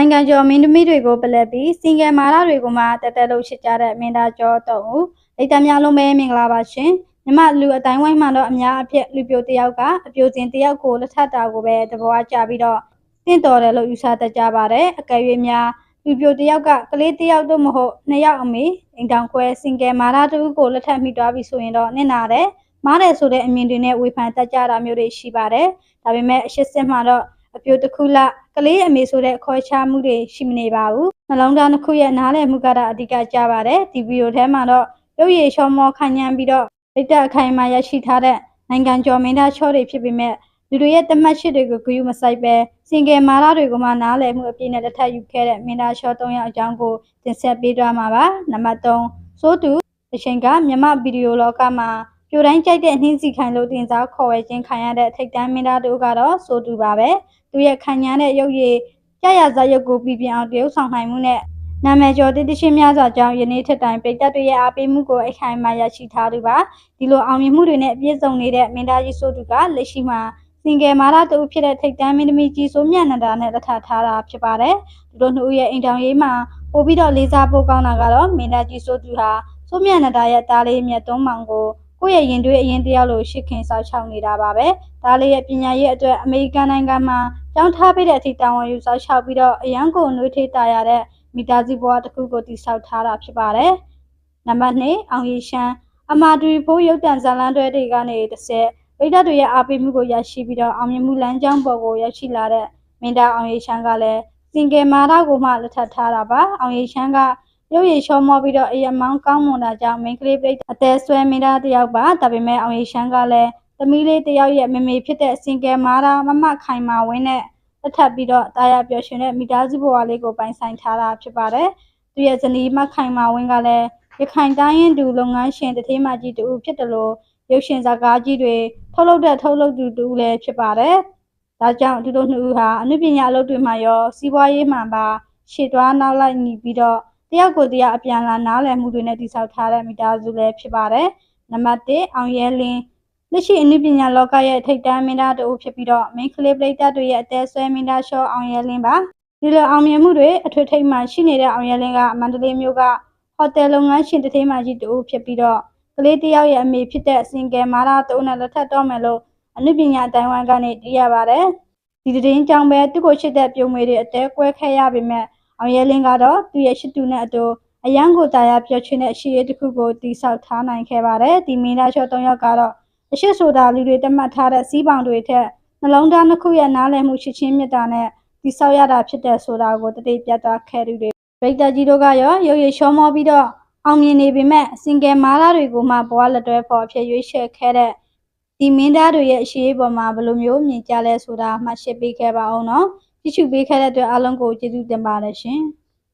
နိုင်ငံကျော်မင်းသမီးတွေကိုပလက်ပြီးစင်ကယ်မာရတွေကိုမှတက်တက်လို့ရှိကြတဲ့မင်းသားကျော်တော့ဦးလိတ်တများလုံးပဲမင်္ဂလာပါရှင်မြမလူအတိုင်းဝိုင်းမှာတော့အများအဖြစ်လူပြိုတယောက်ကအပြိုစင်တယောက်ကိုလက်ထပ်တာကိုပဲတဘောကြပြီးတော့တင့်တော်တယ်လို့ယူဆတတ်ကြပါတယ်အကယ်၍များလူပြိုတယောက်ကကလေးတယောက်တော့မဟုတ်နှစ်ယောက်အမေအိမ်တောင်ခွဲစင်ကယ်မာရတူကိုလက်ထပ်မိသွားပြီဆိုရင်တော့နင့်နာတယ်မားတယ်ဆိုတဲ့အမြင်တွေနဲ့ဝေဖန်တတ်ကြတာမျိုးတွေရှိပါတယ်ဒါပေမဲ့အရှိစစ်မှာတော့ အပြိုတစ်ခုလကလေးအမေဆိုတဲ့ခေါ်ချမှုတွေရှိမနေပါဘူးနှလုံးသားတစ်ခုရဲ့နားလည်မှုကတော့အဓိကကြပါတယ်ဒီဗီဒီယိုထဲမှာတော့ရုပ်ရည်ချောမောခိုင်ညံပြီးတော့လက်တက်အခိုင်အမာရရှိထားတဲ့နိုင်ငံကျော်မင်းသားချောတွေဖြစ်ပေမဲ့လူတွေရဲ့တမတ်ရှစ်တွေကိုဂရုမစိုက်ပဲစင်ကယ်မာလာတွေကိုမှနားလည်မှုအပြည့်နဲ့လက်ထပ်ယူခဲ့တဲ့မင်းသားချော၃ယောက်အကြောင်းကိုတင်ဆက်ပေးသွားမှာပါနံပါတ်3စိုးသူအချိန်ကမြမဗီဒီယိုလောကမှာ ပြိုတိုင်းကြိုက်တဲ့နှင်းစီခိုင်လို့တင်စားခေါ်ဝဲခြင်းခံရတဲ့ထိတ်တန်းမင်းသားတို့ကတော့စိုးသူပါပဲသူရဲ့ခံညားတဲ့ရုပ်ရည်ကြရဇာရုပ်ကိုပြည်ပြအောင်တရုပ်ဆောင်နိုင်မှုနဲ့နာမည်ကျော်တည်တရှိများစွာကြောင့်ယနေ့ထက်တိုင်ပိတ်သက်တွေရဲ့အားပေးမှုကိုအခိုင်အမာရရှိထားသူပါဒီလိုအောင်မြင်မှုတွေနဲ့ပြည့်စုံနေတဲ့မင်းသားကြီးစိုးသူကလက်ရှိမှာစင်ကယ်မာရတူဖြစ်တဲ့ထိတ်တန်းမင်းသမီးကြီးစိုးမြတ်နန္ဒာနဲ့လက်ထပ်ထားတာဖြစ်ပါတယ်သူတို့နှစ်ဦးရဲ့အိမ်တောင်ရေးမှာပို့ပြီးတော့လေးစားဖို့ကောင်းတာကတော့မင်းသားကြီးစိုးသူဟာစိုးမြတ်နန္ဒာရဲ့တားလေးမြတ်သုံးမောင်ကို ကိုယ့်ရဲ့ရင်သွေးအရင်တယောက်လိုရှစ်ခင်ဆောက်ချောက်နေတာပါပဲဒါလေးရဲ့ပညာရေးအတွက်အမေရိကန်နိုင်ငံမှာကျောင်းထားပေးတဲ့အထိတာဝန်ယူဆောက်ချောက်ပြီးတော့အရန်ကိုနှွေးထေးတာရတဲ့မိသားစုဘဝတစ်ခုကိုတည်ဆောက်ထားတာဖြစ်ပါတယ်နံပါတ်2အောင်ရီရှမ်းအမာတူဖိုးရုပ်တံဇာလန်တွေတွေကနေတစ်ဆက်ဝိဒတ်တွေရဲ့အားပေးမှုကိုရရှိပြီးတော့အောင်မြင်မှုလမ်းကြောင်းပေါ်ကိုရရှိလာတဲ့မင်းသားအောင်ရီရှမ်းကလည်းစင်ကယ်မာရကိုမှလက်ထပ်ထားတာပါအောင်ရီရှမ်းက ရုပ်ရည်ချောမောပြီးတော့အယမောင်းကောင်းမွန်တာကြောင့် main clip အသက်ဆွဲမင်းသားတယောက်ပါဒါပေမဲ့အောင်ရီရှမ်းကလည်းသမီးလေးတယောက်ရဲ့မေမေဖြစ်တဲ့စင်ကယ်မာရာမမခိုင်မာဝင်းနဲ့တက်ထပ်ပြီးတော့တာယာပျော်ရွှင်တဲ့မိသားစုဘဝလေးကိုပိုင်ဆိုင်ထားတာဖြစ်ပါတယ်သူရဲ့ဇနီးမခိုင်မာဝင်းကလည်းရခိုင်တိုင်းရင်သူလုပ်ငန်းရှင်တထေးမကြီးတူဖြစ်တယ်လို့ရုပ်ရှင်ဇာကားကြီးတွေထုတ်လုပ်တဲ့ထုတ်လုပ်သူတူလည်းဖြစ်ပါတယ်ဒါကြောင့်သူတို့နှစ်ဦးဟာအနုပညာအလုပ်တွေမှာရောစီးပွားရေးမှန်ပါရှေ့သွားနောက်လိုက်ညီပြီးတော့ တယောက်ကိုတယောက်အပြန်လာနားလည်မှုတွေနဲ့တည်ဆောက်ထားတဲ့မိသားစုလည်းဖြစ်ပါတယ်။နံပါတ်1အောင်ရဲလင်းလက်ရှိအနုပညာလောကရဲ့ထိပ်တန်းမင်းသားတို့ဖြစ်ပြီးတော့ main clip ပရိသတ်တွေရဲ့အသေးဆွဲမင်းသားရှော့အောင်ရဲလင်းပါ။ဒီလိုအောင်မြင်မှုတွေအထွေထိပ်မှရှိနေတဲ့အောင်ရဲလင်းကမန္တလေးမြို့ကဟိုတယ်လုပ်ငန်းရှင်တစ်ထေးမှကြီးတူဖြစ်ပြီးတော့ကလေးတယောက်ရဲ့အမေဖြစ်တဲ့စင်ကယ်မာလာတုံးနဲ့လက်ထပ်တော့မယ်လို့အနုပညာအတိုင်းဝိုင်းကနေသိရပါတယ်။ဒီသတင်းကြောင့်ပဲသူ့ကိုရှိတဲ့ပြုံးမွေတွေအသေးကွဲခဲ့ရပေမဲ့ အောင်ရဲလင်းကတော့သူ့ရဲ့ရှစ်တူနဲ့အတူအရန်ကိုတာယာပျော်ရွှင်တဲ့အရှိရတစ်ခုကိုတိဆောက်ထားနိုင်ခဲ့ပါတယ်ဒီမင်းသားချော၃ယောက်ကတော့အရှိဆိုတာလူတွေတတ်မှတ်ထားတဲ့စီးပောင်တွေထက်နှလုံးသားနှစ်ခုရဲ့နားလည်မှုရှိချင်းမြတ်တာနဲ့တိဆောက်ရတာဖြစ်တဲ့ဆိုတာကိုတတိပြတ်သားခဲ့သူတွေဗိတ်တကြီးတို့ကရောရုပ်ရည်ရှောမောပြီးတော့အောင်မြင်နေပေမဲ့စင်ကယ်မာလာတွေကိုမှဘဝလက်တွဲဖော်အဖြစ်ရွေးချယ်ခဲ့တဲ့ဒီမင်းသားတွေရဲ့အရှိအပေါ်မှာဘယ်လိုမျိုးမြင်ကြလဲဆိုတာမှရှင်းပေးခဲ့ပါအောင်နော် ကြည့်ရှုပေးခဲ့တဲ့အတွက်အားလုံးကိုကျေးဇူးတင်ပါတယ်ရှင်။